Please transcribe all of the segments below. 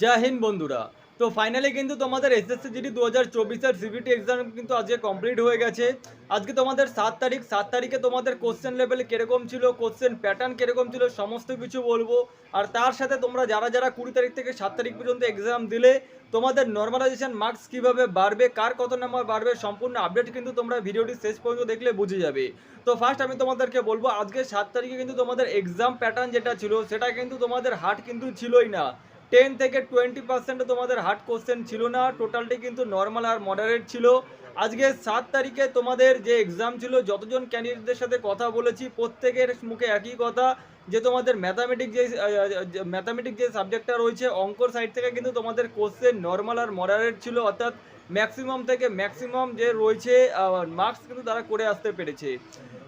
জয় হিন্দ বন্ধুরা। তো ফাইনালি কিন্তু তোমাদের এসএসসি জিডি দু হাজার চব্বিশের সিবিটি এক্সাম কিন্তু আজকে কমপ্লিট হয়ে গেছে। আজকে তোমাদের সাত তারিখ, সাত তারিখে তোমাদের কোশ্চেন লেভেল কীরকম ছিল কোশ্চেন প্যাটার্ন কীরকম ছিল, সমস্ত কিছু বলব। আর তার সাথে তোমরা যারা যারা কুড়ি তারিখ থেকে সাত তারিখ পর্যন্ত এক্সাম দিলে, তোমাদের নর্মালাইজেশন মার্কস কীভাবে বাড়বে, কার কত নাম্বার বাড়বে, সম্পূর্ণ আপডেট কিন্তু তোমরা ভিডিওটি শেষ পর্যন্ত দেখলে বুঝে যাবে। তো ফার্স্ট আমি তোমাদেরকে বলব, আজকে সাত তারিখে কিন্তু তোমাদের এক্সাম প্যাটার্ন যেটা ছিল, সেটা কিন্তু তোমাদের হার্ড কিন্তু ছিলই না। টেন থেকে টোয়েন্টি পার্সেন্ট তোমাদের হার্ড কোশ্চেন ছিল না টোটালটি কিন্তু নর্মাল আর মডারেট ছিল। আজকে সাত তারিখে তোমাদের যে এক্সাম ছিল, যতজন ক্যান্ডিডেটদের সাথে কথা বলেছি, প্রত্যেকের মুখে একই কথা যে তোমাদের ম্যাথামেটিক যে ম্যাথামেটিক যে সাবজেক্টটা রয়েছে, অঙ্কর সাইড থেকে কিন্তু তোমাদের কোশ্চেন নর্মাল আর মডারেট ছিল, অর্থাৎ ম্যাক্সিমাম থেকে ম্যাক্সিমাম যে রয়েছে মার্কস কিন্তু তারা করে আসতে পেরেছে।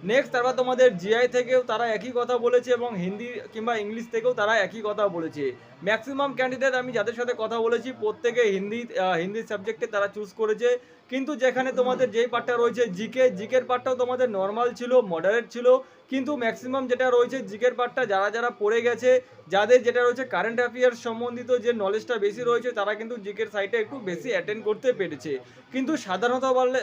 নেক্সট তারপর তোমাদের জিআই থেকেও তারা একই কথা বলেছে এবং হিন্দি কিংবা ইংলিশ থেকেও তারা একই কথা বলেছে। ম্যাক্সিমাম ক্যান্ডিডেট আমি যাদের সাথে কথা বলেছি, প্রত্যেকে হিন্দি হিন্দি সাবজেক্টে তারা চুজ করেছে। কিন্তু যেখানে তোমাদের যেই পার্টটা রয়েছে জিকে জিকের পার্টটাও তোমাদের নর্মাল ছিল মডারেট ছিল। কিন্তু ম্যাক্সিমাম যেটা রয়েছে জিকের পার্টটা যারা যারা পড়ে গেছে, যাদের যেটা রয়েছে কারেন্ট অ্যাফেয়ার্স সম্বন্ধিত যে নলেজটা বেশি রয়েছে, তারা কিন্তু জিকের সাইটে একটু বেশি অ্যাটেন্ড করতে পেরেছে। কিন্তু সাধারণত বললে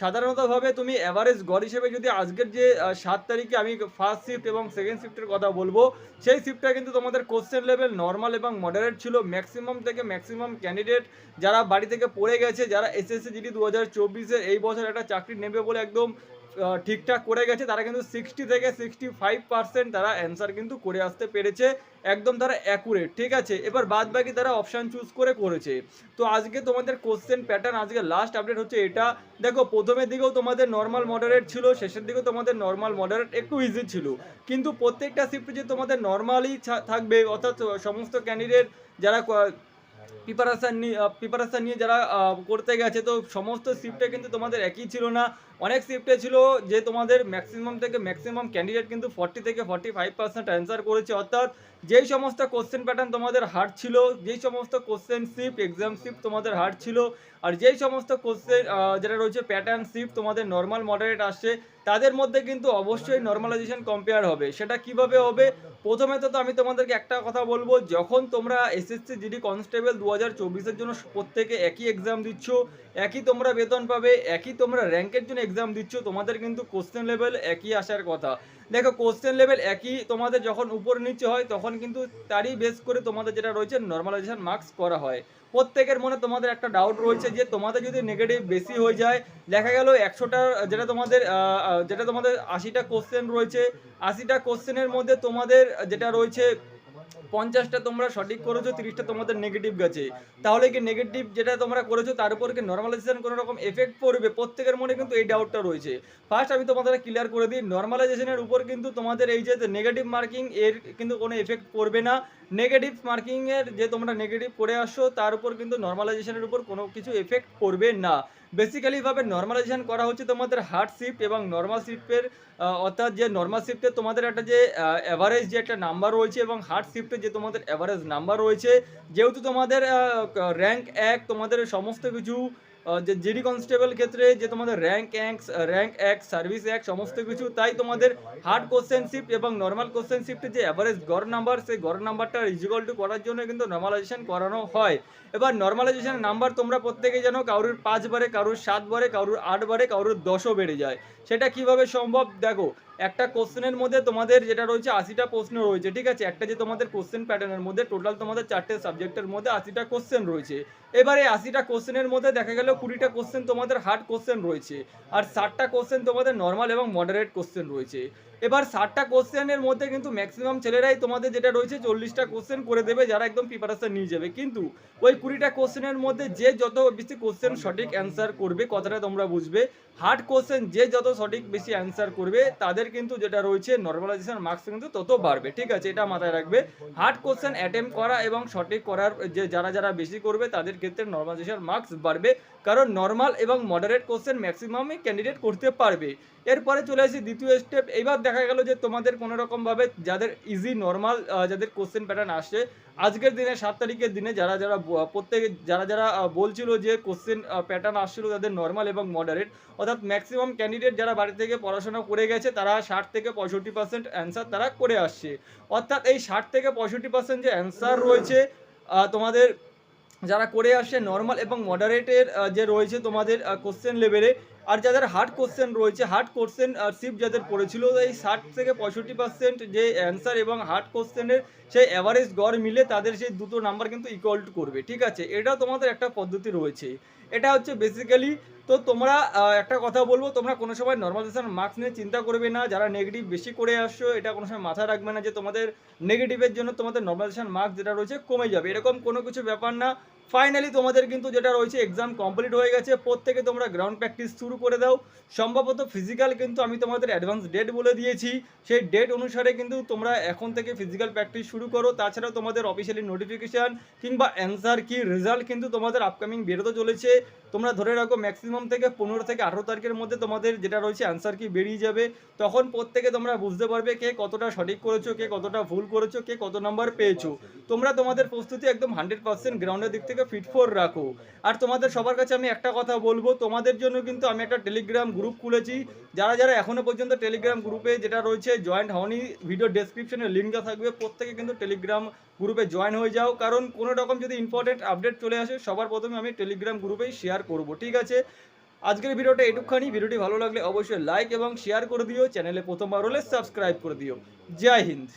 সাধারণতভাবে তুমি অ্যাভারেজ গড় হিসেবে যদি আজকের যে সাত তারিখে আমি ফার্স্ট শিফট এবং সেকেন্ড শিফটের কথা বলব, সেই শিফটটা কিন্তু তোমাদের কোশ্চেন লেভেল নর্মাল এবং মডারেট ছিল। ম্যাক্সিমাম থেকে ম্যাক্সিমাম ক্যান্ডিডেট যারা বাড়ি থেকে পড়ে গেছে, যারা এসএসসি জিডি দু হাজার চব্বিশের এই বছর একটা চাকরি নেবে বলে একদম ঠিকঠাক করে গেছে, তারা কিন্তু সিক্সটি থেকে সিক্সটি ফাইভ পার্সেন্ট তারা অ্যান্সার কিন্তু করে আসতে পেরেছে, একদম তারা অ্যাকুরেট ঠিক আছে? এবার বাদ বাকি তারা অপশান চুজ করে করেছে। তো আজকে তোমাদের কোশ্চেন প্যাটার্ন আজকে লাস্ট আপডেট হচ্ছে এটা। দেখো, প্রথমের দিকেও তোমাদের নর্মাল মডারেট ছিল, শেষের দিকেও তোমাদের নর্মাল মডারেট একটু ইজি ছিল। কিন্তু প্রত্যেকটা শিফটে যে তোমাদের নর্মালি থাকবে, অর্থাৎ সমস্ত ক্যান্ডিডেট যারা প্রিপারেশান নিয়ে প্রিপারেশান নিয়ে যারা করতে গেছে, তো সমস্ত শিফটে কিন্তু তোমাদের একই ছিল না। অনেক শিফটে ছিল যে তোমাদের ম্যাক্সিমাম থেকে ম্যাক্সিমাম ক্যান্ডিডেট কিন্তু ফর্টি থেকে ফর্টি ফাইভ পার্সেন্ট অ্যান্সার করেছে। অর্থাৎ যেই সমস্ত কোশ্চেন প্যাটার্ন তোমাদের হার্ড ছিল, যেই সমস্ত কোশ্চেন শিফট এক্সাম শিফট তোমাদের হার্ড ছিল, আর যেই সমস্ত কোশ্চেন যেটা রয়েছে প্যাটার্ন শিফট তোমাদের নর্মাল মডারেট আসছে, তাদের মধ্যে কিন্তু অবশ্যই নর্মালাইজেশন কম্পেয়ার হবে। সেটা কীভাবে হবে? প্রথমে তো আমি তোমাদেরকে একটা কথা বলব, যখন তোমরা এসএসসি জিডি কনস্টেবল দু হাজার চব্বিশের জন্য প্রত্যেকে একই এক্সাম দিচ্ছ, একই তোমরা বেতন পাবে, একই তোমরা র্যাঙ্কের জন্য এক্সাম দিচ্ছ, তোমাদের কিন্তু কোশ্চেন লেভেল একই আসার কথা। দেখো কোশ্চেন লেভেল একই তোমাদের যখন উপর নিচে হয়, তখন কিন্তু তারই বেস করে তোমাদের যেটা রয়েছে নর্মালাইজেশন মার্কস করা হয়। প্রত্যেকের মনে তোমাদের একটা ডাউট রয়েছে যে তোমাদের যদি নেগেটিভ বেশি হয়ে যায়, দেখা গেল একশোটা যেটা তোমাদের যেটা তোমাদের আশিটা কোশ্চেন রয়েছে, আশিটা কোশ্চেনের মধ্যে তোমাদের যেটা রয়েছে পঞ্চাশটা তোমরা সঠিক করেছ, তিরিশটা তোমাদের নেগেটিভ গেছে। তাহলে কি নেগেটিভ যেটা তোমরা করেছ, তার উপর কি নর্মালাইজেশন কোনো রকম এফেক্ট পড়বে? প্রত্যেকের মনে কিন্তু এই ডাউটটা রয়েছে। ফার্স্ট আমি তোমাদের ক্লিয়ার করে দিই নর্মালাইজেশনের উপর কিন্তু তোমাদের এই যে নেগেটিভ মার্কিং এর কিন্তু কোনো এফেক্ট পড়বে না। নেগেটিভ মার্কিংয়ের যে তোমরা নেগেটিভ করে আসছো, তার উপর কিন্তু নর্মালাইজেশনের উপর কোনো কিছু এফেক্ট পড়বে না। বেসিক্যালি ভাবে নর্মালাইজেশন করা হচ্ছে তোমাদের হার্ড শিফট এবং নর্মাল শিফটের অর্থাৎ যে নর্মাল শিফটে তোমাদের একটা যে অ্যাভারেজ যে একটা নাম্বার রয়েছে এবং হার্ড শিফটে যে তোমাদের অ্যাভারেজ নাম্বার রয়েছে, যেহেতু তোমাদের র্যাঙ্ক এক, তোমাদের সমস্ত কিছু যে জিডি কনস্টেবল ক্ষেত্রে যে তোমাদের র্যাঙ্ক এক র্যাঙ্ক এক সার্ভিস এক সমস্ত কিছু, তাই তোমাদের হার্ড কোশ্চেন শিফট এবং নর্মাল কোশ্চেন শিফটে যে অ্যাভারেজ গড় নাম্বার সেই গড় নাম্বারটা ইজিকাল টু করার জন্য কিন্তু নর্মালাইজেশন করানো হয়। এবার নর্মালাইজেশন নাম্বার তোমরা প্রত্যেকেই জানো, কারুর পাঁচ বারে, কারোর সাত বারে, কারোর আট বারে, কারুর দশও বেড়ে যায়। সেটা কীভাবে সম্ভব? দেখো একটা কোশ্চেনের মধ্যে তোমাদের যেটা রয়েছে আশিটা প্রশ্ন রয়েছে, ঠিক আছে? একটা যে তোমাদের কোশ্চেন প্যাটার্নের মধ্যে, টোটাল তোমাদের চারটে সাবজেক্টের মধ্যে আশিটা কোশ্চেন রয়েছে। এবারে আশিটা কোশ্চেনের মধ্যে দেখা গেল কুড়িটা কোশ্চেন তোমাদের হার্ড কোশ্চেন রয়েছে, আর ষাটটা কোশ্চেন তোমাদের নর্মাল এবং মডারেট কোশ্চেন রয়েছে। এবার ষাটটা কোশ্চেনের মধ্যে কিন্তু ম্যাক্সিমাম ছেলেরাই তোমাদের যেটা রয়েছে চল্লিশটা কোশ্চেন করে দেবে, যারা একদম প্রিপারেশন নিয়ে যাবে। কিন্তু ওই কুড়িটা কোশ্চেনের মধ্যে যে যত বেশি কোশ্চেন সঠিক অ্যান্সার করবে, কথাটা তোমরা বুঝবে। হার্ড কোশ্চেন যে যত সঠিক বেশি অ্যান্সার করবে, তাদের কিন্তু যেটা রয়েছে নর্মালাইজেশন মার্কস কিন্তু তত বাড়বে। ঠিক আছে, এটা মাথায় রাখবে। হার্ড কোশ্চেন অ্যাটেম্প করা এবং সঠিক করার যে যারা যারা বেশি করবে, তাদের ক্ষেত্রে নর্মালাইজেশন মার্কস বাড়বে। কারণ নর্মাল এবং মডারেট কোশ্চেন ম্যাক্সিমামই ক্যান্ডিডেট করতে পারবে। এরপরে চলে আসি দ্বিতীয় স্টেপ এইবার দেখা গেল যে তোমাদের কোনো রকমভাবে যাদের ইজি নর্মাল যাদের কোশ্চেন প্যাটার্ন আসছে, আজকের দিনে সাত তারিখের দিনে যারা যারা প্রত্যেকে যারা যারা বলছিল যে কোশ্চেন প্যাটার্ন আসছিল তাদের নর্মাল এবং মডারেট অর্থাৎ ম্যাক্সিমাম ক্যান্ডিডেট যারা বাড়ি থেকে পড়াশোনা করে গেছে, তারা ষাট থেকে পঁয়ষট্টি পার্সেন্ট অ্যান্সার তারা করে আসছে। অর্থাৎ এই ষাট থেকে পঁয়ষট্টি পার্সেন্ট যে অ্যান্সার রয়েছে তোমাদের যারা করে আসছে নর্মাল এবং মডারেটের যে রয়েছে তোমাদের কোশ্চেন লেভেলে আর যাদের হার্ড কোশ্চেন রয়েছে হার্ড কোশ্চেন শিপ যাদের পড়েছিল, এই ষাট থেকে পঁয়ষট্টি পার্সেন্ট যে অ্যান্সার এবং হার্ড কোশ্চেনের সেই অ্যাভারেজ গড় মিলে তাদের সেই দুটো নাম্বার কিন্তু ইকুয়াল করবে, ঠিক আছে? এটাও তোমাদের একটা পদ্ধতি রয়েছে। এটা হচ্ছে বেসিক্যালি তো তোমরা একটা কথা বলব, তোমরা কোনো সময় নর্মালাইজেশন মার্কস নিয়ে চিন্তা করবে না, যারা নেগেটিভ বেশি করে আসছো, এটা কোনো সময় মাথায় রাখবে না যে তোমাদের নেগেটিভের জন্য তোমাদের নর্মালাইজেশন মার্কস যেটা রয়েছে কমে যাবে। এরকম কোনো কিছু ব্যাপার না ফাইনালি তোমাদের কিন্তু যেটা রয়েছে এক্সাম কমপ্লিট হয়ে গেছে। প্রত্যেকে তোমরা গ্রাউন্ড প্র্যাকটিস শুরু করে দাও। সম্ভবত ফিজিক্যাল কিন্তু আমি তোমাদের অ্যাডভান্স ডেট বলে দিয়েছি। সেই ডেট অনুসারে কিন্তু তোমরা এখন থেকে ফিজিক্যাল প্র্যাকটিস শুরু করো। তাছাড়াও তোমাদের অফিসিয়ালি নোটিফিকেশান কিংবা অ্যান্সার কি রেজাল্ট কিন্তু তোমাদের আপকামিং বেরোতে চলেছে। তোমরা ধরে রাখো ম্যাক্সিমাম থেকে পনেরো থেকে আঠেরো তারিখের মধ্যে তোমাদের যেটা রয়েছে অ্যান্সার কি বেরিয়ে যাবে। তখন প্রত্যেকে তোমরা বুঝতে পারবে কে কতটা সঠিক করেছ, কে কতটা ভুল করেছ, কে কত নাম্বার পেয়েছ। তোমরা তোমাদের প্রস্তুতি একদম হান্ড্রেড পার্সেন্ট গ্রাউন্ডের দিক থেকে ফিট ফোর রাখো। আর তোমাদের সবার কাছে আমি একটা কথা বলব, তোমাদের জন্য কিন্তু আমি একটা টেলিগ্রাম গ্রুপ খুলেছি। যারা যারা এখনও পর্যন্ত টেলিগ্রাম গ্রুপে যেটা রয়েছে জয়েন্ট হওনি ভিডিও ডেসক্রিপশনে লিঙ্কটা থাকবে। প্রত্যেকে কিন্তু টেলিগ্রাম গ্রুপে জয়েন হয়ে যাও। কারণ কোনো রকম যদি ইম্পর্টেন্ট আপডেট চলে আসে, সবার প্রথমে আমি টেলিগ্রাম গ্রুপেই শেয়ার করব, ঠিক আছে? আজকের ভিডিওটা এটুকখানি ভিডিওটি ভালো লাগলে অবশ্যই লাইক এবং শেয়ার করে দিও। চ্যানেলে প্রথমবার হলে সাবস্ক্রাইব করে দিও। জয় হিন্দ।